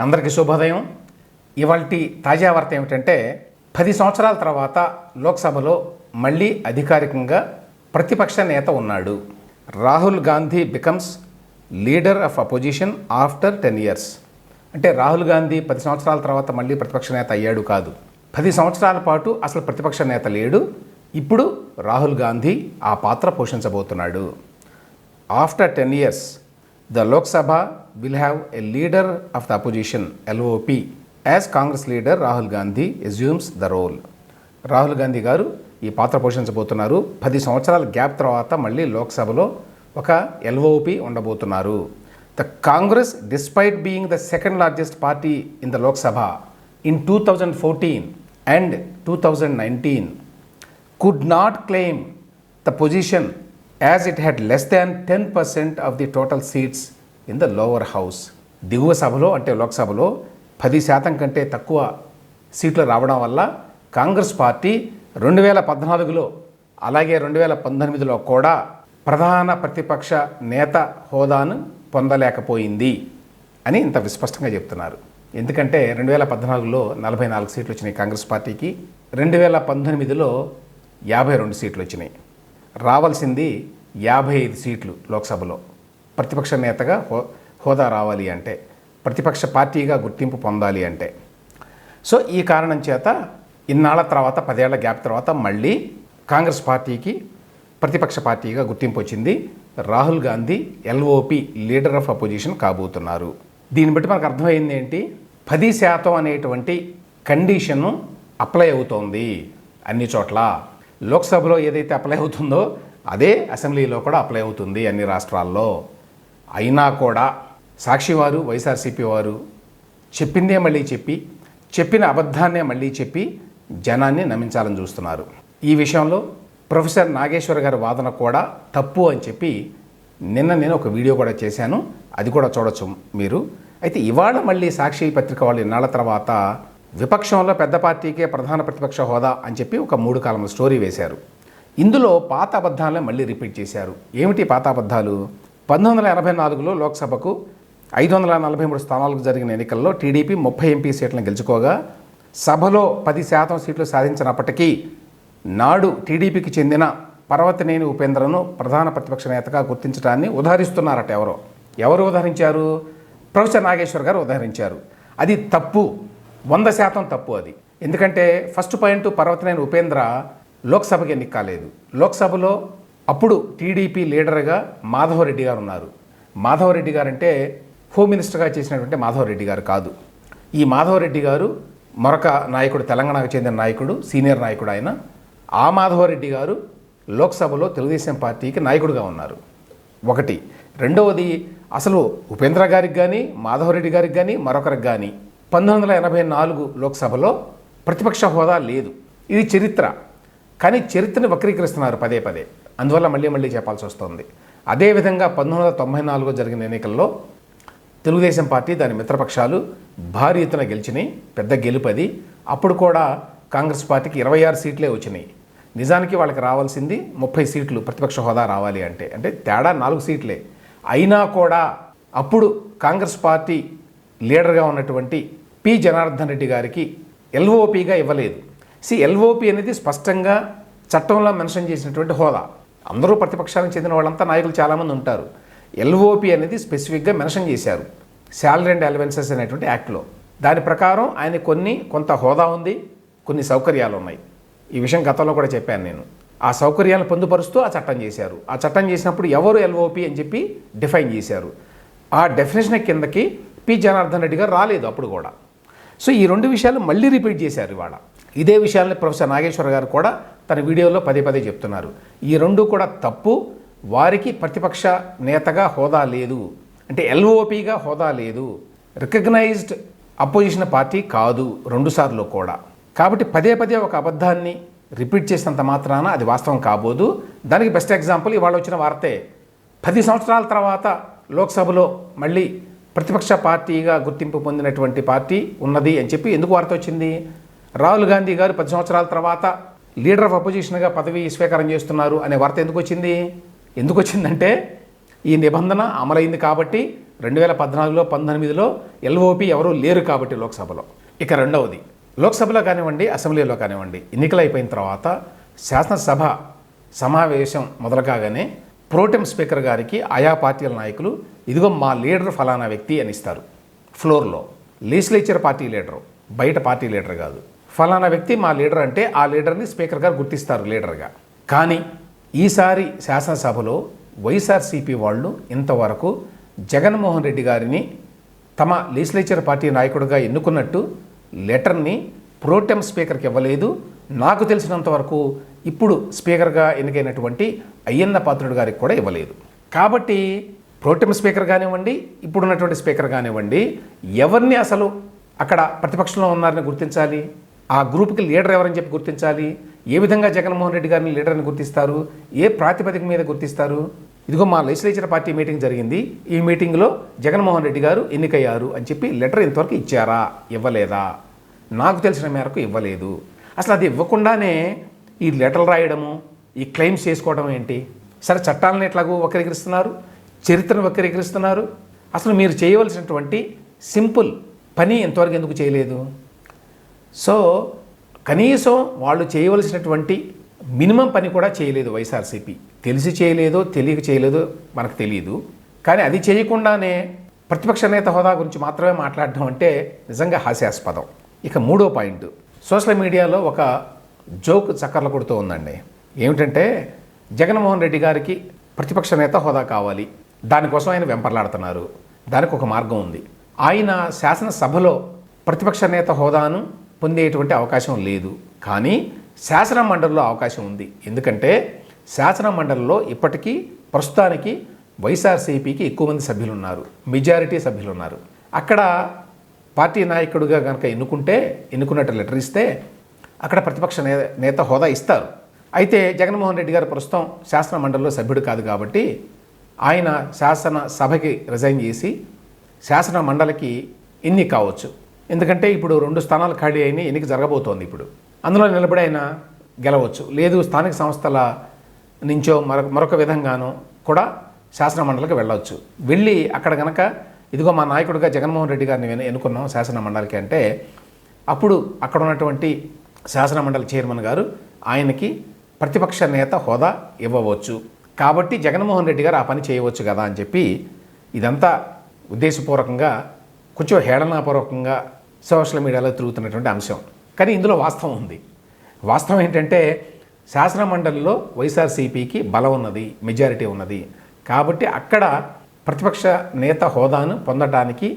అందరికీ శుభోదయం. ఇవాళ తాజా వార్త ఏమిటంటే పది సంవత్సరాల తర్వాత లోక్సభలో మళ్ళీ అధికారికంగా ప్రతిపక్ష నేత ఉన్నాడు. Rahul Gandhi becomes leader of opposition after ten years అంటే రాహుల్ గాంధీ పది సంవత్సరాల తర్వాత మళ్ళీ ప్రతిపక్ష నేత అయ్యాడు కాదు. పది సంవత్సరాల పాటు అసలు ప్రతిపక్ష నేత లేడు. ఇప్పుడు రాహుల్ గాంధీ ఆ పాత్ర పోషించబోతున్నాడు. After ten years the Lok Sabha will have a leader of the opposition LOP as Congress leader Rahul Gandhi assumes the role Rahul Gandhi garu ఈ పాత్ర పోషించబోతున్నారు. పది సంవత్సరాల గ్యాప్ తర్వాత మళ్ళీ లోక్సభలో ఒక LOP ఉండబోతున్నారు. The Congress despite being the second largest party in the Lok Sabha in two thousand fourteen and two thousand nineteen could not claim the position as it had less than ten percent of the total seats in the lower house దిగువ సభలో అంటే లోక్సభలో పది శాతం కంటే తక్కువ సీట్లు రావడం వల్ల కాంగ్రెస్ పార్టీ రెండు వేల పద్నాలుగులో అలాగే రెండు వేల పంతొమ్మిదిలో కూడా ప్రధాన ప్రతిపక్ష నేత హోదాను పొందలేకపోయింది అని ఇంత విస్పష్టంగా చెప్తున్నారు. ఎందుకంటే రెండు వేల పద్నాలుగులో నలభై నాలుగు సీట్లు వచ్చినాయి కాంగ్రెస్ పార్టీకి రెండు వేల పంతొమ్మిదిలో యాభై రెండు సీట్లు వచ్చినాయి. రావాల్సింది యాభై ఐదు సీట్లు లోక్సభలో. ప్రతిపక్ష నేతగా హో హోదా రావాలి అంటే ప్రతిపక్ష పార్టీగా గుర్తింపు పొందాలి అంటే. సో ఈ కారణం చేత ఇన్నాళ్ళ తర్వాత పదేళ్ళ గ్యాప్ తర్వాత మళ్ళీ కాంగ్రెస్ పార్టీకి ప్రతిపక్ష పార్టీగా గుర్తింపు వచ్చింది. Rahul Gandhi LOP leader of opposition కాబోతున్నారు. దీన్ని బట్టి మనకు అర్థమైంది ఏంటి? పది శాతం అనేటువంటి కండిషను అప్లై అవుతోంది అన్ని చోట్ల. లోక్సభలో ఏదైతే అప్లై అవుతుందో అదే అసెంబ్లీలో కూడా అప్లై అవుతుంది అన్ని రాష్ట్రాల్లో. అయినా కూడా సాక్షి వారు వైఎస్ఆర్సీపీ వారు చెప్పిందే మళ్ళీ చెప్పి చెప్పిన అబద్ధాన్నే మళ్ళీ చెప్పి జనాన్ని నమ్మించాలని చూస్తున్నారు. ఈ విషయంలో ప్రొఫెసర్ నాగేశ్వర్ గారి వాదన కూడా తప్పు అని చెప్పి నిన్న నేను ఒక వీడియో కూడా చేశాను. అది కూడా చూడొచ్చు మీరు. అయితే ఇవాళ మళ్ళీ సాక్షి పత్రిక వాళ్ళు ఇన్నాళ్ళ తర్వాత విపక్షంలో పెద్ద పార్టీకే ప్రధాన ప్రతిపక్ష హోదా అని చెప్పి ఒక మూడు కాలం స్టోరీ వేశారు. ఇందులో పాత అబద్ధాలనే మళ్ళీ రిపీట్ చేశారు. ఏమిటి పాత అబద్ధాలు? పంతొమ్మిది వందల ఎనభై నాలుగులో లోక్సభకు ఐదు వందల నలభై మూడు స్థానాలకు జరిగిన ఎన్నికల్లో టీడీపీ ముప్పై ఎంపీ సీట్లను గెలుచుకోగా సభలో పది శాతం సీట్లు సాధించినప్పటికీ నాడు టీడీపీకి చెందిన పర్వతనేని ఉపేంద్రను ప్రధాన ప్రతిపక్ష నేతగా గుర్తించడాన్ని ఉదహరిస్తున్నారట ఎవరో. ఎవరు ఉదహరించారు? ప్రొఫెసర్ నాగేశ్వర్ గారు ఉదహరించారు. అది తప్పు. వంద శాతం తప్పు అది. ఎందుకంటే ఫస్ట్ పాయింట్ పర్వతనేని ఉపేంద్ర లోక్సభకి ఎన్నిక కాలేదు. లోక్సభలో అప్పుడు టీడీపీ లీడర్గా మాధవరెడ్డి గారు ఉన్నారు. మాధవరెడ్డి గారు అంటే హోమ్ మినిస్టర్గా చేసినటువంటి మాధవరెడ్డి గారు కాదు. ఈ మాధవరెడ్డి గారు మరొక నాయకుడు తెలంగాణకు చెందిన నాయకుడు సీనియర్ నాయకుడు ఆయన. ఆ మాధవరెడ్డి గారు లోక్సభలో తెలుగుదేశం పార్టీకి నాయకుడిగా ఉన్నారు. ఒకటి. రెండవది అసలు ఉపేంద్ర గారికి కానీ మాధవరెడ్డి గారికి కానీ మరొకరికి కానీ పంతొమ్మిది వందల ఎనభై నాలుగు లోక్సభలో ప్రతిపక్ష హోదా లేదు. ఇది చరిత్ర. కానీ చరిత్రని వక్రీకరిస్తున్నారు పదే పదే. అందువల్ల మళ్ళీ మళ్ళీ చెప్పాల్సి వస్తుంది. అదేవిధంగా పంతొమ్మిది వందల తొంభై నాలుగులో జరిగిన ఎన్నికల్లో తెలుగుదేశం పార్టీ దాని మిత్రపక్షాలు భారీ ఎత్తున గెలిచినాయి పెద్ద గెలుపది అప్పుడు కూడా కాంగ్రెస్ పార్టీకి ఇరవై ఆరు సీట్లే వచ్చినాయి. నిజానికి వాళ్ళకి రావాల్సింది ముప్పై సీట్లు ప్రతిపక్ష హోదా రావాలి అంటే. అంటే తేడా నాలుగు సీట్లే. అయినా కూడా అప్పుడు కాంగ్రెస్ పార్టీ లీడర్గా ఉన్నటువంటి పి. జనార్దన్ రెడ్డి గారికి ఎల్ఓపిగా ఇవ్వలేదు. సి ఎల్ఓపి అనేది స్పష్టంగా చట్టంలో మెన్షన్ చేసినటువంటి హోదా. అందరూ ప్రతిపక్షానికి చెందిన వాళ్ళంతా నాయకులు చాలామంది ఉంటారు. ఎల్ఓపి అనేది స్పెసిఫిక్గా మెన్షన్ చేశారు. శాలరీ అండ్ అలవెన్సెస్ అనేటువంటి యాక్ట్లో. దాని ప్రకారం ఆయన కొన్ని కొంత హోదా ఉంది కొన్ని సౌకర్యాలు ఉన్నాయి. ఈ విషయం గతంలో కూడా చెప్పాను నేను. ఆ సౌకర్యాలను పొందుపరుస్తూ ఆ చట్టం చేశారు. ఆ చట్టం చేసినప్పుడు ఎవరు ఎల్ఓపి అని చెప్పి డిఫైన్ చేశారు. ఆ డెఫినేషన్ కిందకి పి జనార్దన్ రెడ్డి గారు రాలేదు అప్పుడు కూడా. సో ఈ రెండు విషయాలు మళ్ళీ రిపీట్ చేశారు ఇవాళ. ఇదే విషయాన్ని ప్రొఫెసర్ నాగేశ్వర గారు కూడా తన వీడియోలో పదే పదే చెప్తున్నారు. ఈ రెండు కూడా తప్పు. వారికి ప్రతిపక్ష నేతగా హోదా లేదు. అంటే ఎల్ఓపిగా హోదా లేదు. రికగ్నైజ్డ్ అపోజిషన్ పార్టీ కాదు రెండుసార్లు కూడా. కాబట్టి పదే పదే ఒక అబద్ధాన్ని రిపీట్ చేసినంత మాత్రాన అది వాస్తవం కాబోదు. దానికి బెస్ట్ ఎగ్జాంపుల్ ఇవాళ వచ్చిన వార్తే. పది సంవత్సరాల తర్వాత లోక్సభలో మళ్ళీ ప్రతిపక్ష పార్టీగా గుర్తింపు పొందినటువంటి పార్టీ ఉన్నది అని చెప్పి ఎందుకు వార్త వచ్చింది? రాహుల్ గాంధీ గారు పది సంవత్సరాల తర్వాత లీడర్ ఆఫ్ అపోజిషన్గా పదవి స్వీకారం చేస్తున్నారు అనే వార్త ఎందుకు వచ్చింది? ఎందుకు వచ్చిందంటే ఈ నిబంధన అమలైంది కాబట్టి రెండు వేల పద్నాలుగులో పంతొమ్మిదిలో ఎల్ఓపి ఎవరూ లేరు కాబట్టి లోక్సభలో. ఇక రెండవది లోక్సభలో కానివ్వండి అసెంబ్లీలో కానివ్వండి ఎన్నికలు అయిపోయిన తర్వాత శాసనసభ సమావేశం మొదలు కాగానే ప్రోటెం స్పీకర్ గారికి ఆయా పార్టీల నాయకులు ఇదిగో మా లీడర్ ఫలానా వ్యక్తి అని ఇస్తారు. ఫ్లోర్లో లీజిస్లేచర్ పార్టీ లీడరు బయట పార్టీ లీడర్ కాదు. ఫలానా వ్యక్తి మా లీడర్ అంటే ఆ లీడర్ని స్పీకర్ గారు గుర్తిస్తారు లీడర్గా. కానీ ఈసారి శాసనసభలో వైఎస్ఆర్సీపీ వాళ్ళు ఇంతవరకు జగన్మోహన్ రెడ్డి గారిని తమ లెజిస్లేచర్ పార్టీ నాయకుడిగా ఎన్నుకున్నట్టు లెటర్ని ప్రోటెం స్పీకర్కి ఇవ్వలేదు. నాకు తెలిసినంత వరకు ఇప్పుడు స్పీకర్గా ఎన్నికైనటువంటి అయ్యన్న పాత్రుడు గారికి కూడా ఇవ్వలేదు. కాబట్టి ప్రోటెం స్పీకర్ కానివ్వండి ఇప్పుడున్నటువంటి స్పీకర్ కానివ్వండి ఎవరిని అసలు అక్కడ ప్రతిపక్షంలో ఉన్నారని గుర్తించాలి? ఆ గ్రూప్కి లీడర్ ఎవరని చెప్పి గుర్తించాలి? ఏ విధంగా జగన్మోహన్ రెడ్డి గారిని లీడర్ని గుర్తిస్తారు? ఏ ప్రాతిపదిక మీద గుర్తిస్తారు? ఇదిగో మా లెజిస్లేచర్ పార్టీ మీటింగ్ జరిగింది. ఈ మీటింగ్లో జగన్మోహన్ రెడ్డి గారు ఎన్నికయ్యారు అని చెప్పి లెటర్ ఇంతవరకు ఇచ్చారా? ఇవ్వలేదా? నాకు తెలిసిన మేరకు ఇవ్వలేదు. అసలు అది ఇవ్వకుండానే ఈ లెటర్లు రాయడము ఈ క్లెయిమ్స్ చేసుకోవడం ఏంటి? సరే చట్టాలను ఎట్లాగూ వక్రీకరిస్తున్నారు? చరిత్రను వక్రీకరిస్తున్నారు. అసలు మీరు చేయవలసినటువంటి సింపుల్ పని ఎంతవరకు ఎందుకు చేయలేదు? సో కనీసం వాళ్ళు చేయవలసినటువంటి మినిమం పని కూడా చేయలేదు వైఎస్ఆర్సీపీ. తెలిసి చేయలేదో తెలియక చేయలేదో మనకు తెలియదు కానీ అది చేయకుండానే ప్రతిపక్ష నేత హోదా గురించి మాత్రమే మాట్లాడడం అంటే నిజంగా హాస్యాస్పదం. ఇక మూడో పాయింట్. సోషల్ మీడియాలో ఒక జోక్ చక్కర్లు కొడుతూ ఉందండి. ఏమిటంటే జగన్మోహన్ రెడ్డి గారికి ప్రతిపక్ష నేత హోదా కావాలి. దానికోసం ఆయన వెంపర్లాడుతున్నారు. దానికి ఒక మార్గం ఉంది. ఆయన శాసనసభలో ప్రతిపక్ష నేత హోదాను పొందేటువంటి అవకాశం లేదు. కానీ శాసన మండలిలో అవకాశం ఉంది. ఎందుకంటే శాసన మండలిలో ఇప్పటికీ ప్రస్తుతానికి వైఎస్ఆర్సీపీకి ఎక్కువ మంది సభ్యులు ఉన్నారు మెజారిటీ సభ్యులు ఉన్నారు అక్కడ పార్టీ నాయకుడిగా కనుక ఎన్నుకుంటే ఎన్నుకున్నట్టు లెటర్ ఇస్తే అక్కడ ప్రతిపక్ష నేత నేత హోదా ఇస్తారు. అయితే జగన్మోహన్ రెడ్డి గారు ప్రస్తుతం శాసన మండలిలో సభ్యుడు కాదు కాబట్టి ఆయన శాసన సభకి రిజైన్ చేసి శాసన మండలికి ఎన్ని కావచ్చు. ఎందుకంటే ఇప్పుడు రెండు స్థానాలు ఖాళీ అయిన ఎన్నిక జరగబోతోంది ఇప్పుడు. అందులో నిలబడి ఆయన గెలవచ్చు. లేదు స్థానిక సంస్థల నుంచో మరొక మరొక విధంగానో కూడా శాసన మండలికి వెళ్ళవచ్చు. వెళ్ళి అక్కడ గనక ఇదిగో మా నాయకుడిగా జగన్మోహన్ రెడ్డి గారిని ఎన్నుకున్నాం శాసన మండలికి అంటే అప్పుడు అక్కడ ఉన్నటువంటి శాసన మండలి చైర్మన్ గారు ఆయనకి ప్రతిపక్ష నేత హోదా ఇవ్వవచ్చు. కాబట్టి జగన్మోహన్ రెడ్డి గారు ఆ పని చేయవచ్చు కదా అని చెప్పి ఇదంతా ఉద్దేశపూర్వకంగా కొంచెం హేళనాపూర్వకంగా సోషల్ మీడియాలో తిరుగుతున్నటువంటి అంశం. కానీ ఇందులో వాస్తవం ఉంది. వాస్తవం ఏంటంటే శాసన మండలిలో వైఎస్ఆర్సీపీకి బలం ఉన్నది మెజారిటీ ఉన్నది. కాబట్టి అక్కడ ప్రతిపక్ష నేత హోదాను పొందడానికి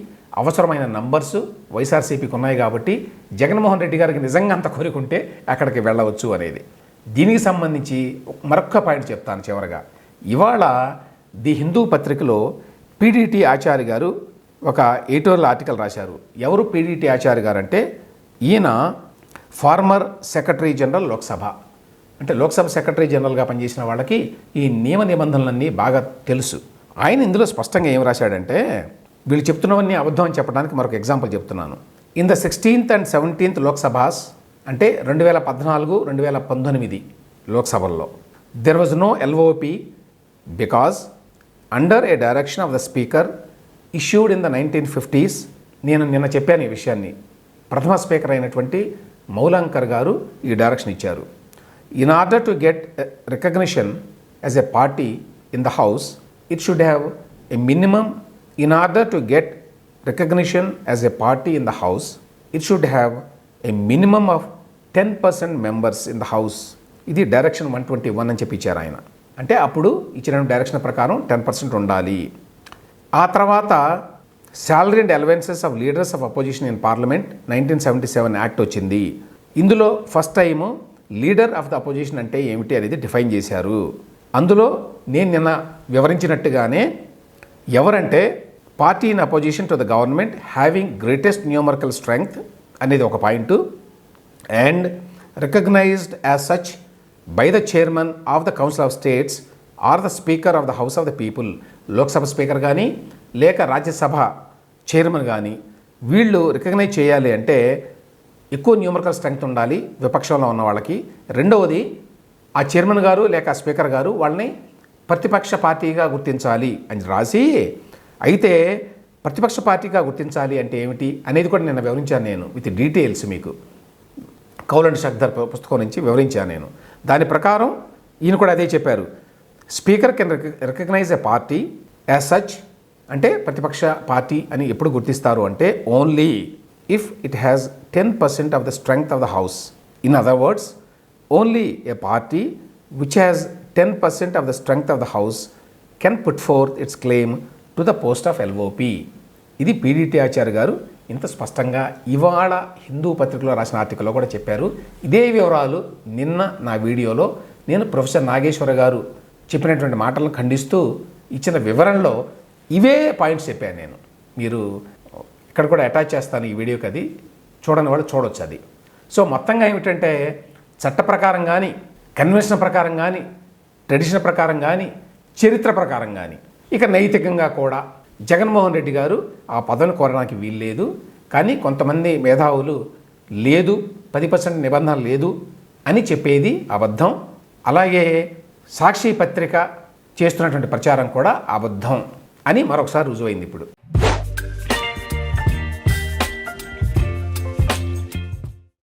అవసరమైన నంబర్సు వైఎస్ఆర్సీపీకి ఉన్నాయి కాబట్టి జగన్మోహన్ రెడ్డి గారికి నిజంగా అంత కోరుకుంటే అక్కడికి వెళ్ళవచ్చు అనేది. దీనికి సంబంధించి మరొక పాయింట్ చెప్తాను చివరగా. ఇవాళ ది హిందూ పత్రికలో పీడీటీ ఆచార్య గారు ఒక ఎడిటోరియల్ ఆర్టికల్ రాశారు. ఎవరు పీడీటీ ఆచార్య గారు అంటే ఈయన ఫార్మర్ సెక్రటరీ జనరల్ లోక్సభ. అంటే లోక్సభ సెక్రటరీ జనరల్గా పనిచేసిన వాళ్ళకి ఈ నియమ నిబంధనలన్నీ బాగా తెలుసు. ఆయన ఇందులో స్పష్టంగా ఏం రాశాడంటే వీళ్ళు చెప్తున్నవన్నీ అబద్ధం అని చెప్పడానికి మరొక ఎగ్జాంపుల్ చెప్తున్నాను. In the sixteenth and seventeenth Lok Sabhas అంటే రెండు వేల పద్నాలుగు రెండు వేల పంతొమ్మిది లోక్సభల్లో. There was no LOP because under a direction of the speaker issued in the nineteen fifties నేను నిన్న చెప్పాను ఈ విషయాన్ని. ప్రథమ స్పీకర్ అయినటువంటి మౌలాంకర్ గారు ఈ డైరెక్షన్ ఇచ్చారు. In order to get recognition as a party in the house it should have a minimum in order to get recognition as a party in the house it should have a minimum of ten percent members in the house ఇది direction one twenty one అని చెప్పి ఇచ్చారు ఆయన. అంటే అప్పుడు ఇచ్చిన direction ప్రకారం ten percent ఉండాలి. ఆ తర్వాత salary and allowances of leaders of opposition in parliament nineteen seventy seven act వచ్చింది. ఇందులో first time leader of the opposition అంటే ఏమిటి అనేది డిఫైన్ చేశారు. అందులో నేను నిన్న వివరించినట్టుగానే ఎవరంటే party in opposition to the government having greatest numerical strength అనేది ఒక point and recognized as such by the chairman of the council of states or the speaker of the house of the people Lok Sabha speaker కానీ లేక Rajya Sabha chairman కానీ వీళ్ళు recognise చేయాలి అంటే ఎక్కువ numerical strength ఉండాలి విపక్షంలో ఉన్న వాళ్ళకి. రెండవది ఆ చైర్మన్ గారు లేక స్పీకర్ గారు వాళ్ళని ప్రతిపక్ష పార్టీగా గుర్తించాలి అని రాసి అయితే ప్రతిపక్ష పార్టీగా గుర్తించాలి అంటే ఏమిటి అనేది కూడా నిన్న వివరించాను నేను విత్ డీటెయిల్స్ మీకు. కౌలండ్ షక్దర్ పు- పుస్తకం నుంచి వివరించాను నేను. దాని ప్రకారం ఈయన కూడా అదే చెప్పారు. Speaker can recognize a party as such అంటే ప్రతిపక్ష పార్టీ అని ఎప్పుడు గుర్తిస్తారు అంటే only if it has ten percent of the strength of the house in other words only a party which has ten percent of the strength of the house can put forth its claim to the post of LOP ఇది పీడిటి ఆచార్య గారు ఇంత స్పష్టంగా ఇవాళ హిందూ పత్రికలో రాసిన ఆర్టికల్లో కూడా చెప్పారు. ఇదే వివరాలు నిన్న నా వీడియోలో నేను ప్రొఫెసర్ నాగేశ్వర గారు చెప్పినటువంటి మాటలను ఖండిస్తూ ఇచ్చిన వివరణలో ఇవే పాయింట్స్ చెప్పాను నేను. మీరు ఇక్కడ కూడా అటాచ్ చేస్తాను ఈ వీడియోకి అది. చూడని వాళ్ళు చూడొచ్చు అది. సో మొత్తంగా ఏమిటంటే చట్ట ప్రకారం కానీ కన్వెన్షన్ ప్రకారం కానీ ట్రెడిషన్ ప్రకారం కానీ చరిత్ర ప్రకారం కానీ ఇక నైతికంగా కూడా జగన్మోహన్ రెడ్డి గారు ఆ పదవిని కోరడానికి వీల్లేదు. కానీ కొంతమంది మేధావులు లేదు పది పర్సెంట్ నిబంధన లేదు అని చెప్పేది అబద్ధం. అలాగే సాక్షి పత్రిక చేస్తున్నటువంటి ప్రచారం కూడా అబద్ధం అని మరొకసారి రుజువైంది ఇప్పుడు.